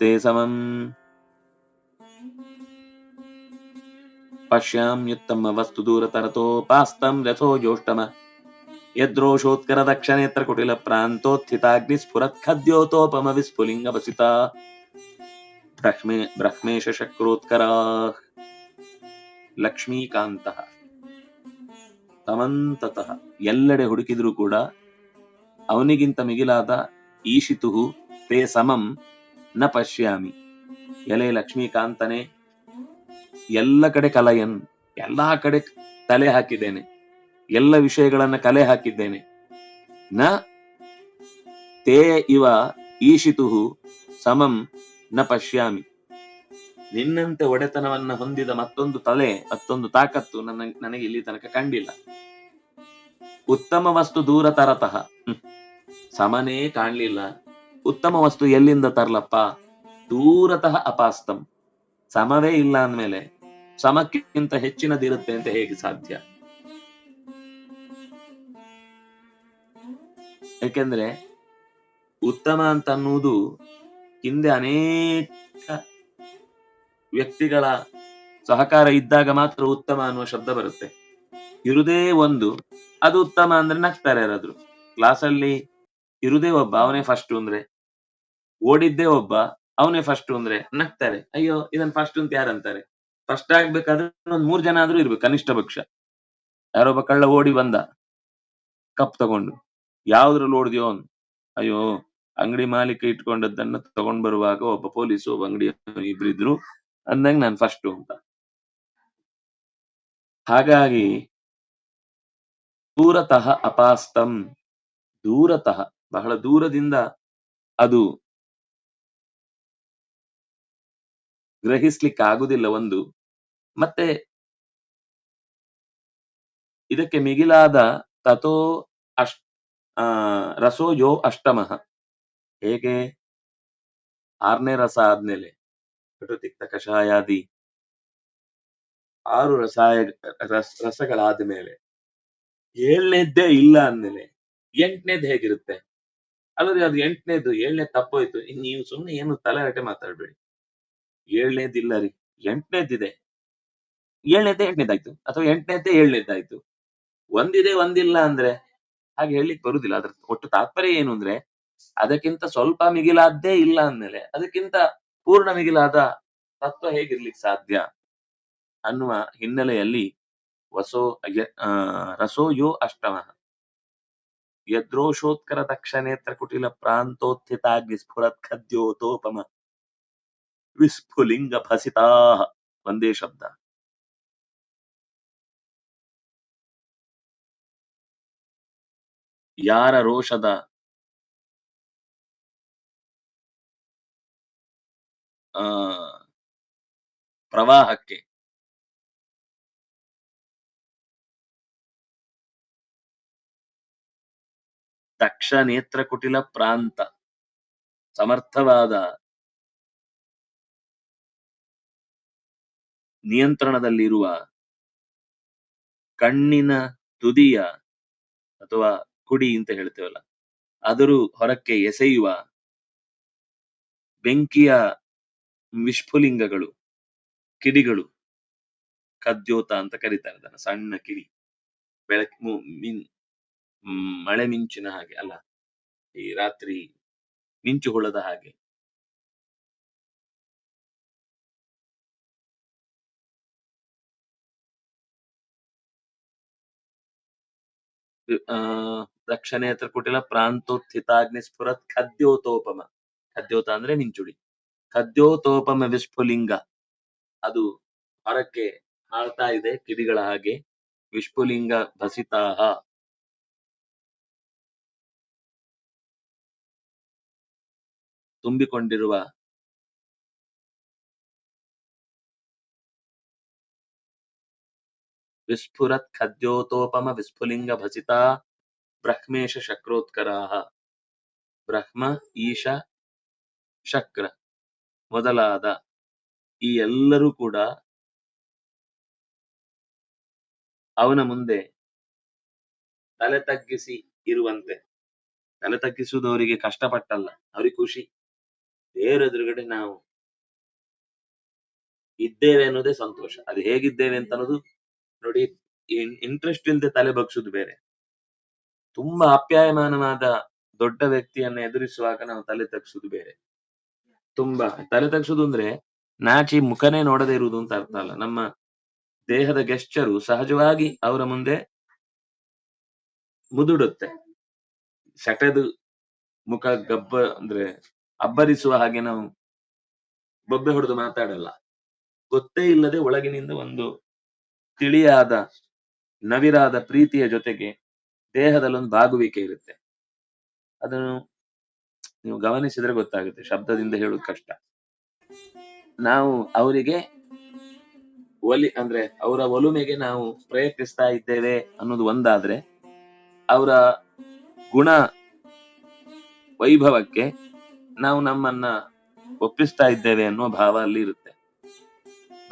ते समम् पश्याम्युत्तमवस्तु दूरतरतोपास्तं रथो जोष्टम यद्रोषोत्करदक्षनेत्रकुटिलप्रान्तोत्थिताग्निस्फुरत्खद्योतोपमविस्फुलिङ्गवसिता ब्रह्मे ब्रह्मेशशक्रोत्कराः ಲಕ್ಷ್ಮೀಕಾಂತಃ ತಮಂತತಃ ಎಲ್ಲೆಡೆ ಹುಡುಕಿದ್ರು ಕೂಡ ಅವನಿಗಿಂತ ಮಿಗಿಲಾದ ಈಶಿತುಹು ತೇ ಸಮಂ ನ ಪಶ್ಯಾಮಿ. ಎಲೆ ಲಕ್ಷ್ಮೀಕಾಂತನೇ, ಎಲ್ಲ ಕಡೆ ಕಲಯನ್, ಎಲ್ಲಾ ಕಡೆ ತಲೆ ಹಾಕಿದ್ದೇನೆ. ಎಲ್ಲ ವಿಷಯಗಳನ್ನ ಕಲೆ ಹಾಕಿದ್ದೇನೆ. ನ ತೇ ಇವ ಈಶಿತು ಸಮಂ ನ ಪಶ್ಯಾಮಿ. ನಿನ್ನಂತೆ ಒಡೆತನವನ್ನ ಹೊಂದಿದ ಮತ್ತೊಂದು ತಲೆ, ಮತ್ತೊಂದು ತಾಕತ್ತು ನನ್ನ, ನನಗೆ ಇಲ್ಲಿ ತನಕ ಕಂಡಿಲ್ಲ. ಉತ್ತಮ ವಸ್ತು ದೂರ ತರತಃ. ಸಮನೇ ಕಾಣ್ಲಿಲ್ಲ. ಉತ್ತಮ ವಸ್ತು ಎಲ್ಲಿಂದ ತರ್ಲಪ್ಪ? ದೂರತಃ ಅಪಾಸ್ತಂ. ಸಮವೇ ಇಲ್ಲ ಅಂದ್ಮೇಲೆ ಸಮಕ್ಕಿಂತ ಹೆಚ್ಚಿನದಿರುತ್ತೆ ಅಂತ ಹೇಗೆ ಸಾಧ್ಯ? ಯಾಕೆಂದ್ರೆ ಉತ್ತಮ ಅಂತ ಅನ್ನುವುದು ಹಿಂದೆ ಅನೇಕ ವ್ಯಕ್ತಿಗಳ ಸಹಕಾರ ಇದ್ದಾಗ ಮಾತ್ರ ಉತ್ತಮ ಅನ್ನುವ ಶಬ್ದ ಬರುತ್ತೆ. ಇರುದೇ ಒಂದು, ಅದು ಉತ್ತಮ ಅಂದ್ರೆ ನಗ್ತಾರೆ ಯಾರಾದ್ರು. ಕ್ಲಾಸಲ್ಲಿ ಇರುದೇ ಒಬ್ಬ, ಅವನೇ ಫಸ್ಟ್ ಅಂದ್ರೆ. ಓಡಿದ್ದೇ ಒಬ್ಬ, ಅವನೇ ಫಸ್ಟ್ ಅಂದ್ರೆ ನಗ್ತಾರೆ. ಅಯ್ಯೋ, ಇದನ್ ಫಸ್ಟ್ ಅಂತ ಯಾರಂತಾರೆ? ಫಸ್ಟ್ ಆಗ್ಬೇಕಾದ್ರೆ ಒಂದ್ ಮೂರ್ ಜನ ಆದ್ರೂ ಇರ್ಬೇಕು, ಕನಿಷ್ಠ ಪಕ್ಷ. ಯಾರೊಬ್ಬ ಕಳ್ಳ ಓಡಿ ಬಂದ, ಕಪ್ ತಗೊಂಡು. ಯಾವ್ದ್ರಲ್ಲಿ ಓಡಿದ್ಯೋ ಅವ್ನು? ಅಯ್ಯೋ, ಅಂಗಡಿ ಮಾಲೀಕ ಇಟ್ಕೊಂಡದ್ದನ್ನ ತಗೊಂಡ್ ಬರುವಾಗ ಒಬ್ಬ ಪೊಲೀಸ್, ಒಬ್ಬ ಅಂಗಡಿ ಇಬ್ರಿದ್ರು ಅಂದಂಗ ನಾನ್ ಫಸ್ಟ್ ಅಂತ. ಹಾಗಾಗಿ, ದೂರತಃ ಅಪಾಸ್ತಂ. ದೂರತಃ, ಬಹಳ ದೂರದಿಂದ ಅದು ಗ್ರಹಿಸ್ಲಿಕ್ಕೆ ಆಗುದಿಲ್ಲ ಒಂದು. ಮತ್ತೆ ಇದಕ್ಕೆ ಮಿಗಿಲಾದ ತಥೋ ಅಷ್ಟ ಆ, ರಸೋ ಯೋ ಅಷ್ಟಮಃ. ಹೇಗೆ? ಆರನೇ ರಸ ಆದ್ಮೇಲೆ. ಕಟುತಿಕ್ತ ಕಷಾಯಾದಿ. ಆರು ರಸಾಯ, ರಸ ರಸಗಳಾದ ಮೇಲೆ ಏಳನೇದ್ದೇ ಇಲ್ಲ ಅಂದ್ಮೇಲೆ ಎಂಟನೇದ್ ಹೇಗಿರುತ್ತೆ? ಅಲ್ಲದೆ ಅದು ಎಂಟನೇದು, ಏಳನೇ ತಪ್ಪೋಯ್ತು. ಇನ್ ನೀವು ಸುಮ್ನೆ ಏನು ತಲೆ ತಲೆಹರಟೆ ಮಾತಾಡ್ಬೇಡಿ. ಏಳನೇದಿಲ್ಲ ರೀ ಎಂಟನೇದಿದೆ. ಏಳನೇದ್ದೇ ಎಂಟನೇದಾಯ್ತು ಅಥವಾ ಎಂಟನೇದ್ದೇ ಏಳನೇದಾಯ್ತು. ಒಂದಿದೆ, ಒಂದಿಲ್ಲ ಅಂದ್ರೆ ಹಾಗೆ ಹೇಳಲಿಕ್ಕೆ ಬರುದಿಲ್ಲ. ಅದ್ರ ಒಟ್ಟು ತಾತ್ಪರ್ಯ ಏನು ಅಂದ್ರೆ ಅದಕ್ಕಿಂತ ಸ್ವಲ್ಪ ಮಿಗಿಲಾದ್ದೇ ಇಲ್ಲ ಅಂದ್ಮೇಲೆ ಅದಕ್ಕಿಂತ ಪೂರ್ಣ ಮಿಗಿಲಾದ ತತ್ವ ಹೇಗಿರ್ಲಿಕ್ಕೆ ಸಾಧ್ಯ ಅನ್ನುವ ಹಿನ್ನೆಲೆಯಲ್ಲಿ ವಸೋ ರಸೋ ಯೋ ಅಷ್ಟಮ. ಯದ್ರೋಷೋತ್ಕರ ದಕ್ಷನೇತ್ರ ಕುಟಿಲ ಪ್ರಾಂತೋತ್ಥಿತಾಗ್ನಿ ಸ್ಫುರತ್ ಖದ್ಯೋತೋಪಮ ವಿಸ್ಫುಲಿಂಗ ಭಸಿತಾ ಒಂದೇ ಶಬ್ದ ಯಾರ ರೋಷದ ಪ್ರವಾಹಕ್ಕೆ ದಕ್ಷ ನೇತ್ರಕುಟಿಲ ಪ್ರಾಂತ ಸಮರ್ಥವಾದ ನಿಯಂತ್ರಣದಲ್ಲಿರುವ ಕಣ್ಣಿನ ತುದಿಯ ಅಥವಾ ಕುಡಿ ಅಂತ ಹೇಳ್ತೇವಲ್ಲ ಅದರು ಹೊರಕ್ಕೆ ಎಸೆಯುವ ಬೆಂಕಿಯ ವಿಸ್ಫುಲಿಂಗಗಳು ಕಿಡಿಗಳು, ಕದ್ಯೋತ ಅಂತ ಕರೀತಾರೆ ಅದನ್ನ, ಸಣ್ಣ ಕಿಡಿ, ಬೆಳಕ್ ಮಿನ್- ಮಳೆ ಮಿಂಚಿನ ಹಾಗೆ ಅಲ್ಲ, ಈ ರಾತ್ರಿ ಮಿಂಚು ಹುಳದ ಹಾಗೆ. ಆ ಅಂತ ಕುಟಿಲ ಪ್ರಾಂತೋತ್ಥಿತಾಗ್ನಿ ಸ್ಫುರತ್ ಖದ್ಯೋತೋಪಮ. ಖದ್ಯೋತ ಅಂದ್ರೆ ಮಿಂಚುಡಿ ಖದ್ಯೋತೋಪಮ ವಿಸ್ಫುಲಿಂಗ ಅದು ಹೊರಕ್ಕೆ ಹಾಳ್ತಾ ಇದೆ ಕಿಡಿಗಳ ಹಾಗೆ. ವಿಸ್ಫುಲಿಂಗ ಭಸಿತಾಹ. ತುಂಬಿಕೊಂಡಿರುವ ವಿಸ್ಫುರತ್ ಖದ್ಯೋತೋಪಮ ವಿಸ್ಫುಲಿಂಗ ಭಸಿತ ಬ್ರಹ್ಮೇಶ ಶಕ್ರೋತ್ಕರಾಹ ಬ್ರಹ್ಮ ಈಶ ಶಕ್ರ ಮೊದಲಾದ ಈ ಎಲ್ಲರೂ ಕೂಡ ಅವನ ಮುಂದೆ ತಲೆ ತಗ್ಗಿಸಿ ಇರುವಂತೆ. ತಲೆ ತಗ್ಗಿಸುವುದು ಅವರಿಗೆ ಕಷ್ಟಪಟ್ಟಲ್ಲ, ಅವ್ರಿಗೆ ಖುಷಿ. ದೇವರ ಎದುರುಗಡೆ ನಾವು ಇದ್ದೇವೆ ಅನ್ನೋದೇ ಸಂತೋಷ. ಅದು ಹೇಗಿದ್ದೇವೆ ಅಂತ ಅನ್ನೋದು ನೋಡಿ ಇಂಟ್ರೆಸ್ಟ್ ಇಲ್ಲದೆ ತಲೆ ಬಗ್ಸುದು ಬೇರೆ. ತುಂಬಾ ಅಪ್ಯಾಯಮಾನವಾದ ದೊಡ್ಡ ವ್ಯಕ್ತಿಯನ್ನ ಎದುರಿಸುವಾಗ ನಾವು ತಲೆ ತಗ್ಸುದು ಬೇರೆ. ತುಂಬಾ. ತಲೆ ತಗ್ಸುದು ಅಂದ್ರೆ ನಾಚಿ ಮುಖನೇ ನೋಡದೇ ಇರುವುದು ಅಂತ ಅರ್ಥ ಅಲ್ಲ. ನಮ್ಮ ದೇಹದ ಗೆಸ್ಚರು ಸಹಜವಾಗಿ ಅವರ ಮುಂದೆ ಮುದುಡುತ್ತೆ. ಸೆಟೆದು ಮುಖ ಗಬ್ಬ ಅಂದ್ರೆ ಅಬ್ಬರಿಸುವ ಹಾಗೆ ನಾವು ಬೊಬ್ಬೆ ಹೊಡೆದು ಮಾತಾಡಲ್ಲ. ಗೊತ್ತೇ ಇಲ್ಲದೆ ಒಳಗಿನಿಂದ ಒಂದು ತಿಳಿಯಾದ, ನವಿರಾದ ಪ್ರೀತಿಯ ಜೊತೆಗೆ ದೇಹದಲ್ಲೊಂದು ಬಾಗುವಿಕೆ ಇರುತ್ತೆ. ಅದನ್ನು ನೀವು ಗಮನಿಸಿದ್ರೆ ಗೊತ್ತಾಗುತ್ತೆ, ಶಬ್ದದಿಂದ ಹೇಳೋದು ಕಷ್ಟ. ನಾವು ಅವರಿಗೆ ಒಲಿ, ಅಂದ್ರೆ ಅವರ ಒಲುಮೆಗೆ ನಾವು ಪ್ರಯತ್ನಿಸ್ತಾ ಇದ್ದೇವೆ ಅನ್ನೋದು ಒಂದಾದ್ರೆ, ಅವರ ಗುಣ ವೈಭವಕ್ಕೆ ನಾವು ನಮ್ಮನ್ನ ಒಪ್ಪಿಸ್ತಾ ಇದ್ದೇವೆ ಅನ್ನೋ ಭಾವ ಅಲ್ಲಿ ಇರುತ್ತೆ.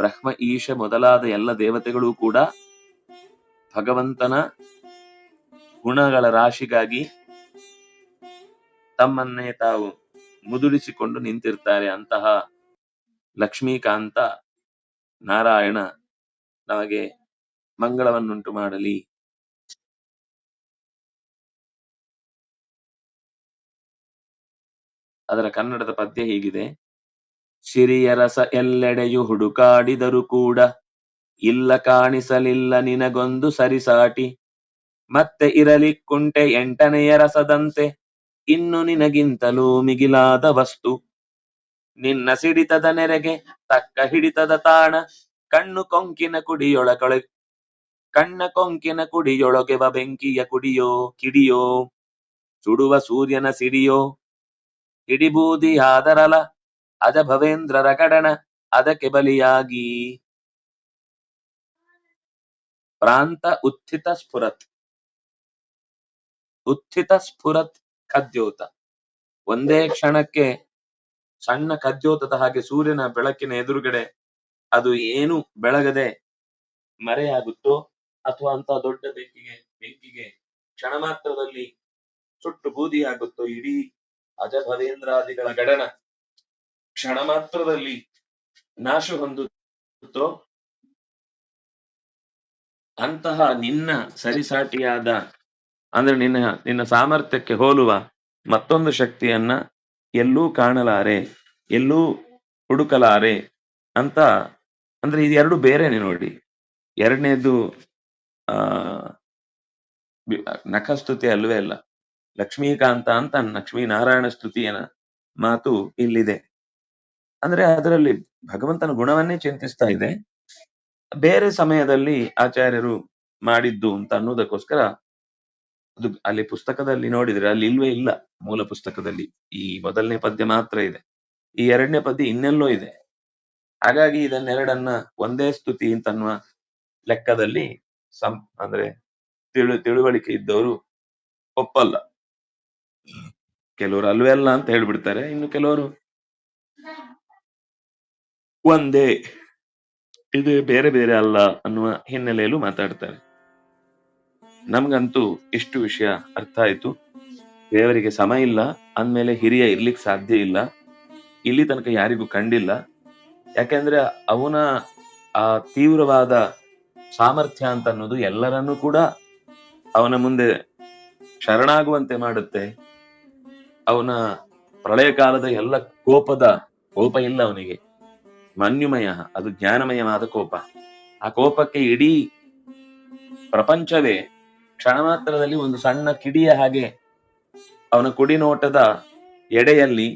ಬ್ರಹ್ಮ ಈಶ ಮೊದಲಾದ ಎಲ್ಲ ದೇವತೆಗಳು ಕೂಡ ಭಗವಂತನ ಗುಣಗಳ ರಾಶಿಗಾಗಿ ತಮ್ಮನ್ನೇ ತಾವು ಮುದುಡಿಸಿಕೊಂಡು ನಿಂತಿರ್ತಾರೆ. ಅಂತಹ ಲಕ್ಷ್ಮೀಕಾಂತ ನಾರಾಯಣ ನಮಗೆ ಮಂಗಳವನ್ನುಂಟು ಮಾಡಲಿ. ಅದರ ಕನ್ನಡದ ಪದ್ಯ ಹೀಗಿದೆ. ಸಿರಿಯ ರಸ ಎಲ್ಲೆಡೆಯು ಹುಡುಕಾಡಿದರು ಕೂಡ ಇಲ್ಲ ಕಾಣಿಸಲಿಲ್ಲ ನಿನಗೊಂದು ಸರಿಸಾಟಿ. ಮತ್ತೆ ಇರಲಿ ಕುಂಟೆ ಎಂಟನೆಯ ರಸದಂತೆ, ಇನ್ನು ನಿನಗಿಂತಲೂ ಮಿಗಿಲಾದ ವಸ್ತು. ನಿನ್ನ ಸಿಡಿತದ ನೆರೆಗೆ ತಕ್ಕ ಹಿಡಿತದ ತಾಣ, ಕಣ್ಣು ಕೊಂಕಿನ ಕುಡಿಯೊಳಕೊಳ ಕಣ್ಣ ಕೊಂಕಿನ ಕುಡಿಯೊಳಗೆವ ಬೆಂಕಿಯ ಕುಡಿಯೋ, ಕಿಡಿಯೋ, ಸುಡುವ ಸೂರ್ಯನ ಸಿಡಿಯೋ ಹಿಡಿಬೂದಿಯಾದರಲ ಅಜ ಭವೇಂದ್ರರ ಕಡಣ ಅದಕ್ಕೆ ಬಲಿಯಾಗಿ. ಪ್ರಾಂತ ಉತ್ಥಿತ ಸ್ಫುರತ್. ಉತ್ಥಿತ ಸ್ಫುರತ್ ಕದ್ಯೋತ ಒಂದೇ ಕ್ಷಣಕ್ಕೆ ಸಣ್ಣ ಕದ್ಯೋತದ ಹಾಗೆ ಸೂರ್ಯನ ಬೆಳಕಿನ ಎದುರುಗಡೆ ಅದು ಏನು ಬೆಳಗದೆ ಮರೆಯಾಗುತ್ತೋ ಅಥವಾ ಅಂತ ದೊಡ್ಡ ಬೆಂಕಿಗೆ ಬೆಂಕಿಗೆ ಕ್ಷಣ ಮಾತ್ರದಲ್ಲಿ ಸುಟ್ಟು ಬೂದಿಯಾಗುತ್ತೋ ಇಡೀ ಅಜಭವೇಂದ್ರಾದಿಗಳ ಗಡನ. ಕ್ಷಣ ಮಾತ್ರದಲ್ಲಿ ನಾಶ ಹೊಂದುತ್ತೋ, ಅಂತಹ ನಿನ್ನ ಸರಿಸಾಟಿಯಾದ, ಅಂದ್ರೆ ನಿನ್ನ ನಿನ್ನ ಸಾಮರ್ಥ್ಯಕ್ಕೆ ಹೋಲುವ ಮತ್ತೊಂದು ಶಕ್ತಿಯನ್ನ ಎಲ್ಲೂ ಕಾಣಲಾರೆ, ಎಲ್ಲೂ ಹುಡುಕಲಾರೆ ಅಂತ, ಅಂದ್ರೆ ಇದು ಎರಡು ಬೇರೆನೆ ನೋಡಿ. ಎರಡನೇದು, ಆ ನಖಸ್ತುತಿ ಅಲ್ವೇ ಅಲ್ಲ. ಲಕ್ಷ್ಮೀಕಾಂತ ಅಂತ ಲಕ್ಷ್ಮೀನಾರಾಯಣ ನಾರಾಯಣ ಸ್ತುತಿಯ ಮಾತು ಇಲ್ಲಿದೆ. ಅಂದ್ರೆ ಅದರಲ್ಲಿ ಭಗವಂತನ ಗುಣವನ್ನೇ ಚಿಂತಿಸ್ತಾ ಇದೆ. ಬೇರೆ ಸಮಯದಲ್ಲಿ ಆಚಾರ್ಯರು ಮಾಡಿದ್ದು ಅಂತ ಅನ್ನೋದಕ್ಕೋಸ್ಕರ ಅದು ಅಲ್ಲಿ ಪುಸ್ತಕದಲ್ಲಿ ನೋಡಿದ್ರೆ ಅಲ್ಲಿ ಇಲ್ವೇ ಇಲ್ಲ ಮೂಲ ಪುಸ್ತಕದಲ್ಲಿ. ಈ ಮೊದಲನೇ ಪದ್ಯ ಮಾತ್ರ ಇದೆ. ಈ ಎರಡನೇ ಪದ್ಯ ಇನ್ನೆಲ್ಲೋ ಇದೆ. ಹಾಗಾಗಿ ಇದನ್ನೆರಡನ್ನ ಒಂದೇ ಸ್ತುತಿ ಅಂತ ಅನ್ನುವ ಲೆಕ್ಕದಲ್ಲಿ ಸಂ, ಅಂದ್ರೆ ತಿಳು, ತಿಳುವಳಿಕೆ ಇದ್ದವರು ಒಪ್ಪಲ್ಲ. ಕೆಲವರು ಅಲ್ವೇ ಅಲ್ಲ ಅಂತ ಹೇಳ್ಬಿಡ್ತಾರೆ. ಇನ್ನು ಕೆಲವರು ಒಂದೇ. ಇದು ಬೇರೆ ಬೇರೆ ಅಲ್ಲ ಅನ್ನುವ ಹಿನ್ನೆಲೆಯಲ್ಲೂ ಮಾತಾಡ್ತಾರೆ. ನಮ್ಗಂತೂ ಇಷ್ಟು ವಿಷಯ ಅರ್ಥ ಆಯ್ತು. ದೇವರಿಗೆ ಸಮಯ ಇಲ್ಲ, ಅಂದಮೇಲೆ ಹಿರಿಯ ಇರ್ಲಿಕ್ಕೆ ಸಾಧ್ಯ ಇಲ್ಲ. ಇಲ್ಲಿ ತನಕ ಯಾರಿಗೂ ಕಂಡಿಲ್ಲ. ಯಾಕೆಂದ್ರೆ ಅವನ ಆ ತೀವ್ರವಾದ ಸಾಮರ್ಥ್ಯ ಅಂತ ಅನ್ನೋದು ಎಲ್ಲರನ್ನೂ ಕೂಡ ಅವನ ಮುಂದೆ ಶರಣಾಗುವಂತೆ ಮಾಡುತ್ತೆ. ಅವನ ಪ್ರಳಯ ಕಾಲದ ಎಲ್ಲ ಕೋಪದ ಕೋಪ ಇಲ್ಲ ಅವನಿಗೆ. ಮನ್ಯುಮಯ, ಅದು ಜ್ಞಾನಮಯವಾದ ಕೋಪ. ಆ ಕೋಪಕ್ಕೆ ಇಡೀ ಪ್ರಪಂಚವೇ ಕ್ಷಣ ಮಾತ್ರದಲ್ಲಿ ಒಂದು ಸಣ್ಣ ಕಿಡಿಯ ಹಾಗೆ ಅವನ ಕುಡಿನೋಟದ ಎಡೆಯಲ್ಲಿ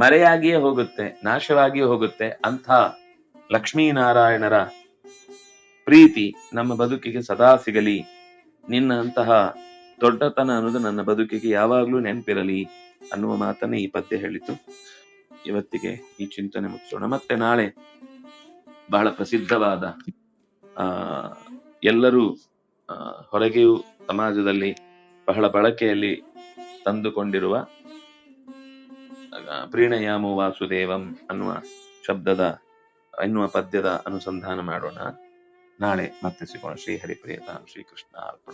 ಮರೆಯಾಗಿಯೇ ಹೋಗುತ್ತೆ, ನಾಶವಾಗಿಯೇ ಹೋಗುತ್ತೆ. ಅಂಥ ಲಕ್ಷ್ಮೀನಾರಾಯಣರ ಪ್ರೀತಿ ನಮ್ಮ ಬದುಕಿಗೆ ಸದಾ ಸಿಗಲಿ. ನಿನ್ನ ಅಂತಹ ದೊಡ್ಡತನ ಅನ್ನೋದು ನನ್ನ ಬದುಕಿಗೆ ಯಾವಾಗ್ಲೂ ನೆನಪಿರಲಿ ಅನ್ನುವ ಮಾತನ್ನೇ ಈ ಪದ್ಯ ಹೇಳಿತು. ಇವತ್ತಿಗೆ ಈ ಚಿಂತನೆ ಮುಗಿಸೋಣ. ಮತ್ತೆ ನಾಳೆ ಬಹಳ ಪ್ರಸಿದ್ಧವಾದ, ಆ, ಎಲ್ಲರೂ ಹೊರಗೆಯೂ ಸಮಾಜದಲ್ಲಿ ಬಹಳ ಬಳಕೆಯಲ್ಲಿ ತಂದುಕೊಂಡಿರುವ ಪ್ರೀಣಯಾಮೋ ವಾಸುದೇವಂ ಅನ್ನುವ ಶಬ್ದದ, ಎನ್ನುವ ಪದ್ಯದ ಅನುಸಂಧಾನ ಮಾಡೋಣ. ನಾಳೆ ಮತ್ತೆ ಸಿಗೋಣ. ಶ್ರೀ ಹರಿಪ್ರಿಯತಾಂ ಶ್ರೀಕೃಷ್ಣ ಅರ್ಪಣ